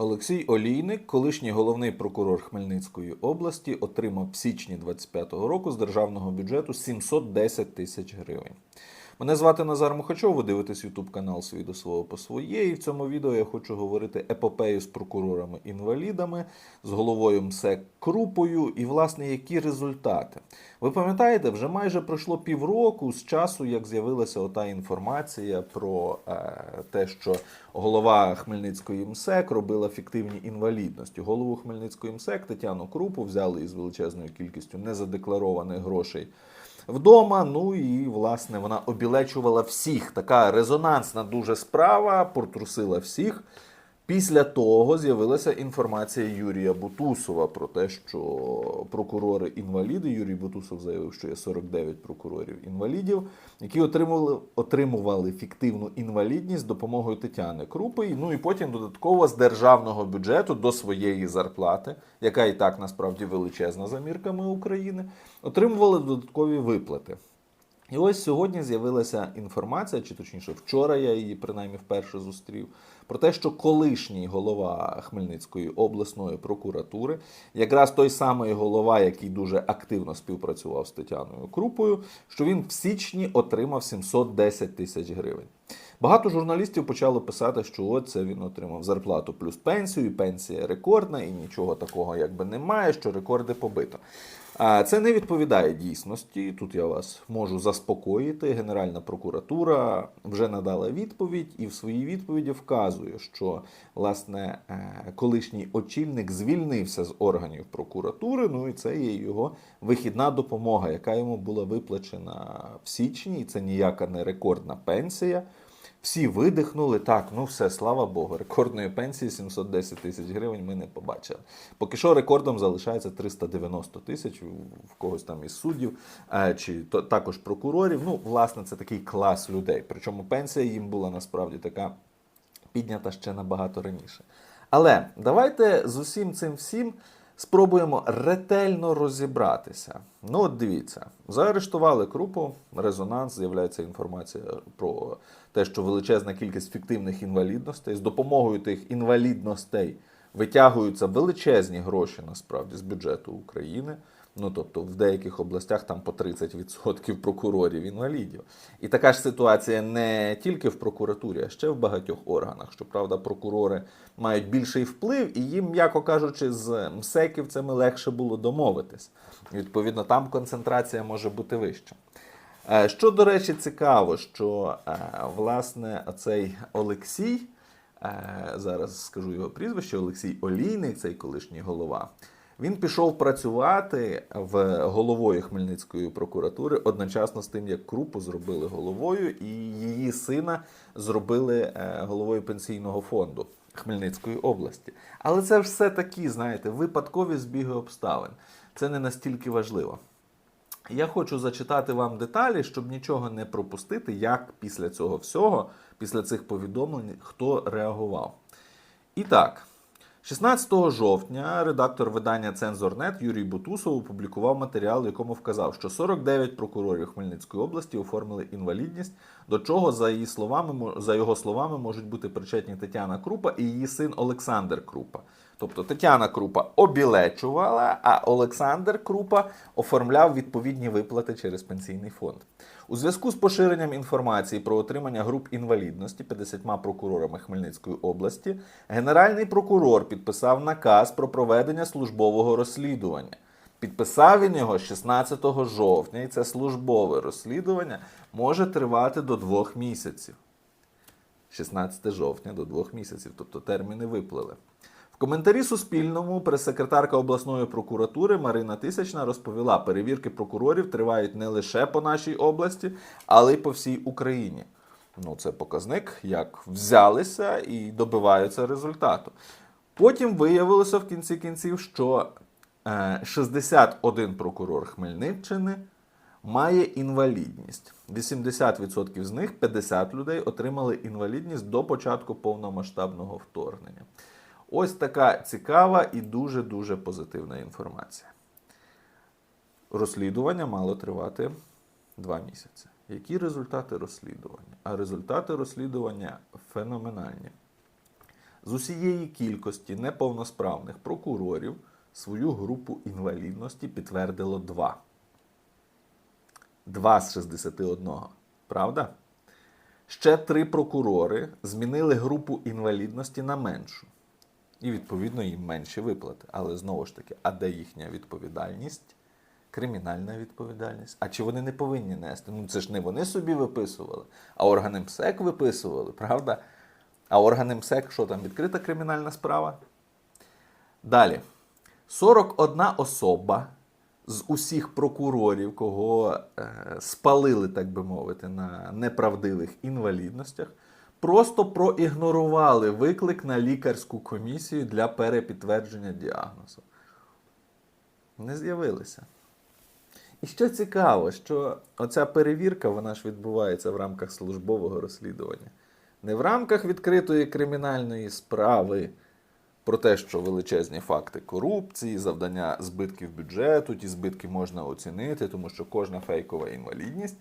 Олексій Олійник, колишній головний прокурор Хмельницької області, отримав в січні 25-го року з державного бюджету 710 тисяч гривень. Мене звати Назар Мухачов, ви дивитесь YouTube канал «Свій до свого по своє. І в цьому відео я хочу говорити епопею з прокурорами-інвалідами, з головою МСЕК Крупою і, власне, які результати. Ви пам'ятаєте, вже майже пройшло півроку з часу, як з'явилася ота інформація про е, те, що голова Хмельницької МСЕК робила фіктивні інвалідності. Голову Хмельницької МСЕК Тетяну Крупу взяли із величезною кількістю незадекларованих грошей вдома. Ну і власне вона обілечувала всіх. Така резонансна дуже справа, протрусила всіх. Після того з'явилася інформація Юрія Бутусова про те, що прокурори-інваліди, Юрій Бутусов заявив, що є 49 прокурорів-інвалідів, які отримували, отримували фіктивну інвалідність допомогою Тетяни Крупи. Ну і потім додатково з державного бюджету до своєї зарплати, яка і так насправді величезна за мірками України, отримували додаткові виплати. І ось сьогодні з'явилася інформація, чи точніше, вчора я її принаймні вперше зустрів, про те, що колишній голова Хмельницької обласної прокуратури, якраз той самий голова, який дуже активно співпрацював з Тетяною Крупою, що він в січні отримав 710 тисяч гривень. Багато журналістів почали писати, що от це він отримав зарплату плюс пенсію, і пенсія рекордна, і нічого такого якби немає, що рекорди побито. Це не відповідає дійсності. Тут я вас можу заспокоїти. Генеральна прокуратура вже надала відповідь і в своїй відповіді вказує, що власне е, колишній очільник звільнився з органів прокуратури. Ну і це є його вихідна допомога, яка йому була виплачена в січні. І це ніяка не рекордна пенсія. Всі видихнули. Так, ну все, слава Богу. Рекордної пенсії 710 тисяч гривень ми не побачили. Поки що рекордом залишається 390 тисяч в когось там із суддів е, чи також прокурорів. Ну, власне, це такий клас людей. Причому пенсія їм була насправді така піднята ще набагато раніше. Але давайте з усім цим всім спробуємо ретельно розібратися. Ну, от дивіться, заарештували крупу, резонанс, з'являється інформація про те, що величезна кількість фіктивних інвалідностей з допомогою тих інвалідностей витягуються величезні гроші насправді з бюджету України. Ну, тобто в деяких областях там по 30% прокурорів інвалідів. І така ж ситуація не тільки в прокуратурі, а ще в багатьох органах. Щоправда, прокурори мають більший вплив, і їм, м'яко кажучи, з МСЕКівцями легше було домовитись. Відповідно, там концентрація може бути вища. Е, Що, до речі, цікаво, що е, власне цей Олексій, е, зараз скажу його прізвище, Олексій Олійник, цей колишній голова. Він пішов працювати в головою Хмельницької прокуратури одночасно з тим, як Крупу зробили головою, і її сина зробили е, головою пенсійного фонду Хмельницької області. Але це все такі, знаєте, випадкові збіги обставин. Це не настільки важливо. Я хочу зачитати вам деталі, щоб нічого не пропустити, як після цього всього, після цих повідомлень, хто реагував. І так. 16 жовтня редактор видання Цензорнет Юрій Бутусов опублікував матеріал, в якому вказав, що 49 прокурорів Хмельницької області оформили інвалідність, до чого за її словами за його словами можуть бути причетні Тетяна Крупа і її син Олександр Крупа. Тобто Тетяна Крупа обілечувала, а Олександр Крупа оформляв відповідні виплати через пенсійний фонд. У зв'язку з поширенням інформації про отримання груп інвалідності 50 прокурорами Хмельницької області, Генеральний прокурор підписав наказ про проведення службового розслідування. Підписав він його 16 жовтня, і це службове розслідування може тривати до двох місяців. 16 жовтня до двох місяців, тобто терміни виплили. Коментарі Суспільному прес-секретарка обласної прокуратури Марина Тисячна розповіла, перевірки прокурорів тривають не лише по нашій області, але й по всій Україні. Ну, це показник, як взялися і добиваються результату. Потім виявилося в кінці кінців, що е, 61 прокурор Хмельниччини має інвалідність. 80% з них, 50 людей, отримали інвалідність до початку повномасштабного вторгнення. Ось така цікава і дуже-дуже позитивна інформація. Розслідування мало тривати два місяці. Які результати розслідування? А результати розслідування феноменальні. з усієї кількості неповносправних прокурорів свою групу інвалідності підтвердило два. Два з 61. Правда? Ще три прокурори змінили групу інвалідності на меншу. І, відповідно, їм менші виплати. Але знову ж таки, а де їхня відповідальність? Кримінальна відповідальність. А чи вони не повинні нести? Ну це ж не вони собі виписували, а органи МСЕК виписували, правда? А органи МСЕК, що там, відкрита кримінальна справа? Далі. 41 особа з усіх прокурорів, кого е, спалили, так би мовити, на неправдивих інвалідностях, просто проігнорували виклик на лікарську комісію для перепідтвердження діагнозу. Не з'явилися. І що цікаво, що оця перевірка вона ж відбувається в рамках службового розслідування. Не в рамках відкритої кримінальної справи про те, що величезні факти корупції, завдання збитків бюджету, ті збитки можна оцінити, тому що кожна фейкова інвалідність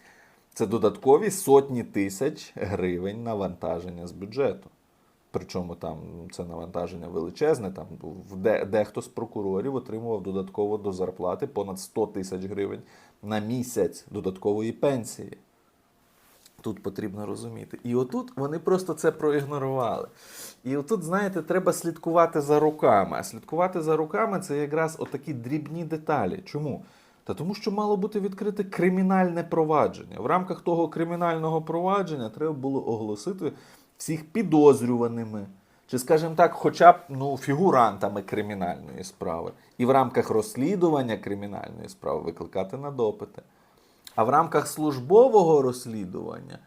це додаткові сотні тисяч гривень навантаження з бюджету. Причому там це навантаження величезне. Там де, дехто з прокурорів отримував додатково до зарплати понад 100 тисяч гривень на місяць додаткової пенсії. Тут потрібно розуміти. І отут вони просто це проігнорували. І отут, знаєте, треба слідкувати за руками. А слідкувати за руками це якраз отакі дрібні деталі. Чому? Та тому, що мало бути відкрите кримінальне провадження. В рамках того кримінального провадження треба було оголосити всіх підозрюваними, чи, скажімо так, хоча б ну, фігурантами кримінальної справи. І в рамках розслідування кримінальної справи викликати на допити. А в рамках службового розслідування,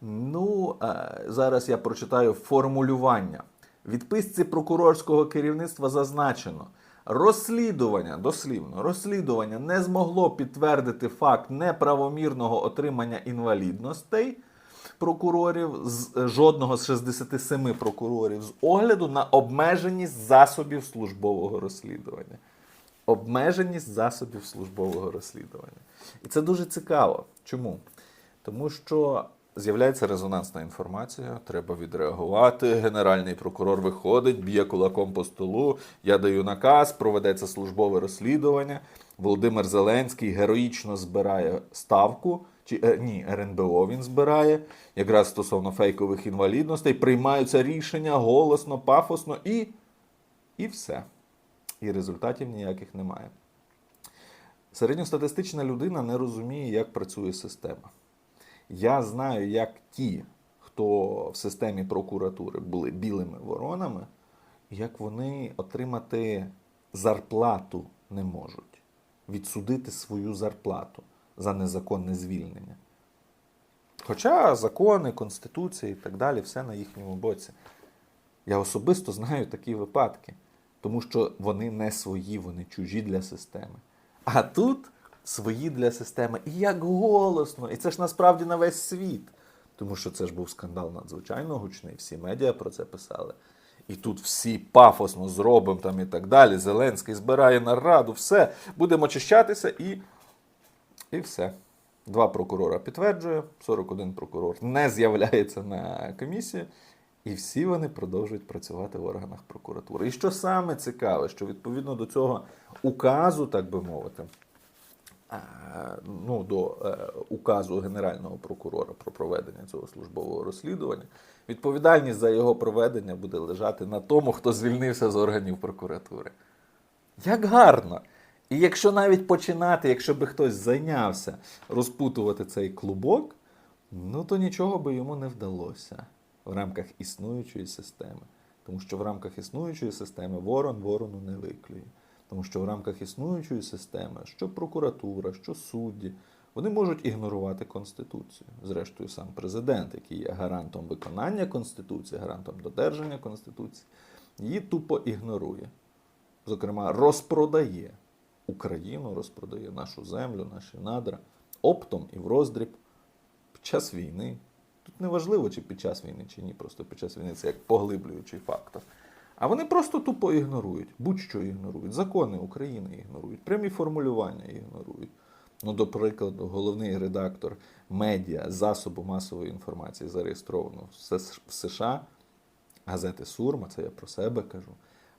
ну, е, зараз я прочитаю формулювання. Відписці прокурорського керівництва зазначено. Розслідування, дослівно, розслідування не змогло підтвердити факт неправомірного отримання інвалідностей прокурорів з жодного з 67 прокурорів з огляду на обмеженість засобів службового розслідування. Обмеженість засобів службового розслідування. І це дуже цікаво. Чому? Тому що з'являється резонансна інформація, треба відреагувати. Генеральний прокурор виходить, б'є кулаком по столу. Я даю наказ, проведеться службове розслідування. Володимир Зеленський героїчно збирає ставку. Чи е, ні, РНБО він збирає якраз стосовно фейкових інвалідностей. Приймаються рішення голосно, пафосно і, і все. І результатів ніяких немає. Середньостатистична людина не розуміє, як працює система. Я знаю, як ті, хто в системі прокуратури були білими воронами, як вони отримати зарплату не можуть, відсудити свою зарплату за незаконне звільнення. Хоча закони, конституція і так далі, все на їхньому боці. Я особисто знаю такі випадки, тому що вони не свої, вони чужі для системи. А тут свої для системи. І як голосно! І це ж насправді на весь світ. Тому що це ж був скандал надзвичайно гучний, всі медіа про це писали. І тут всі пафосно зробимо там і так далі. Зеленський збирає нараду, все, будемо очищатися і, і все. Два прокурора підтверджує, 41 прокурор не з'являється на комісії, і всі вони продовжують працювати в органах прокуратури. І що саме цікаве, що відповідно до цього указу, так би мовити, ну, до е, указу Генерального прокурора про проведення цього службового розслідування, відповідальність за його проведення буде лежати на тому, хто звільнився з органів прокуратури. Як гарно! І якщо навіть починати, якщо би хтось зайнявся розпутувати цей клубок, ну то нічого би йому не вдалося в рамках існуючої системи. Тому що в рамках існуючої системи ворон ворону не виклює. Тому що в рамках існуючої системи, що прокуратура, що судді, вони можуть ігнорувати Конституцію. Зрештою, сам президент, який є гарантом виконання Конституції, гарантом додержання Конституції, її тупо ігнорує. Зокрема, розпродає Україну, розпродає нашу землю, наші надра оптом і в роздріб під час війни. Тут не важливо, чи під час війни, чи ні. Просто під час війни це як поглиблюючий фактор. А вони просто тупо ігнорують, будь-що ігнорують. Закони України ігнорують, прямі формулювання ігнорують. Ну, до прикладу, головний редактор медіа засобу масової інформації зареєстровано в США, газети Сурма, це я про себе кажу.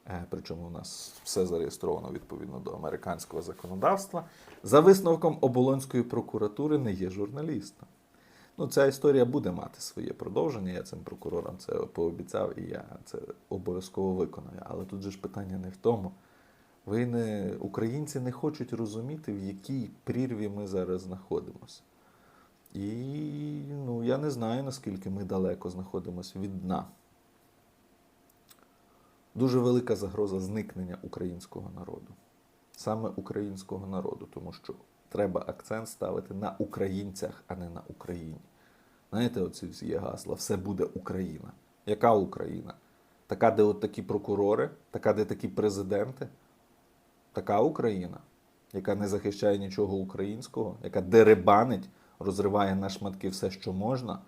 Е, Причому у нас все зареєстровано відповідно до американського законодавства. За висновком Оболонської прокуратури не є журналістом. Ну, ця історія буде мати своє продовження. Я цим прокурорам це пообіцяв, і я це обов'язково виконаю. Але тут же ж питання не в тому. Ви не українці не хочуть розуміти, в якій прірві ми зараз знаходимося. І ну, я не знаю, наскільки ми далеко знаходимося від дна. Дуже велика загроза зникнення українського народу. Саме українського народу, тому що треба акцент ставити на українцях, а не на Україні. Знаєте, оці всі є гасла, все буде Україна. Яка Україна? Така, де от такі прокурори, така, де такі президенти, така Україна, яка не захищає нічого українського, яка деребанить, розриває на шматки все, що можна,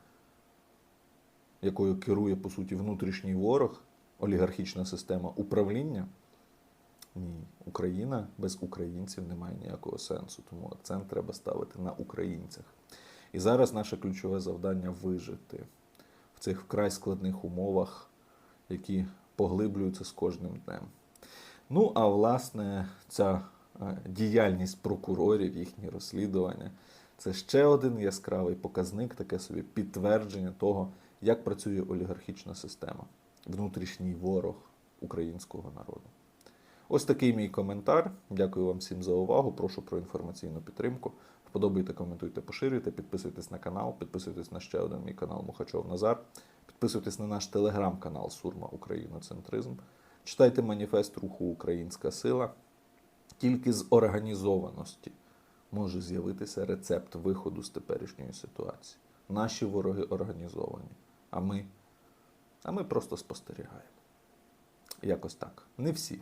якою керує, по суті, внутрішній ворог, олігархічна система управління. Ні, Україна без українців не має ніякого сенсу, тому акцент треба ставити на українцях. І зараз наше ключове завдання вижити в цих вкрай складних умовах, які поглиблюються з кожним днем. Ну, а власне, ця е, діяльність прокурорів, їхні розслідування це ще один яскравий показник, таке собі підтвердження того, як працює олігархічна система, внутрішній ворог українського народу. Ось такий мій коментар. Дякую вам всім за увагу. Прошу про інформаційну підтримку. Вподобайте, коментуйте, поширюйте, підписуйтесь на канал, підписуйтесь на ще один мій канал Мухачов Назар, підписуйтесь на наш телеграм-канал Сурма Україноцентризм. Читайте маніфест руху Українська сила. Тільки з організованості може з'явитися рецепт виходу з теперішньої ситуації. Наші вороги організовані, а ми, а ми просто спостерігаємо. Якось так. Не всі,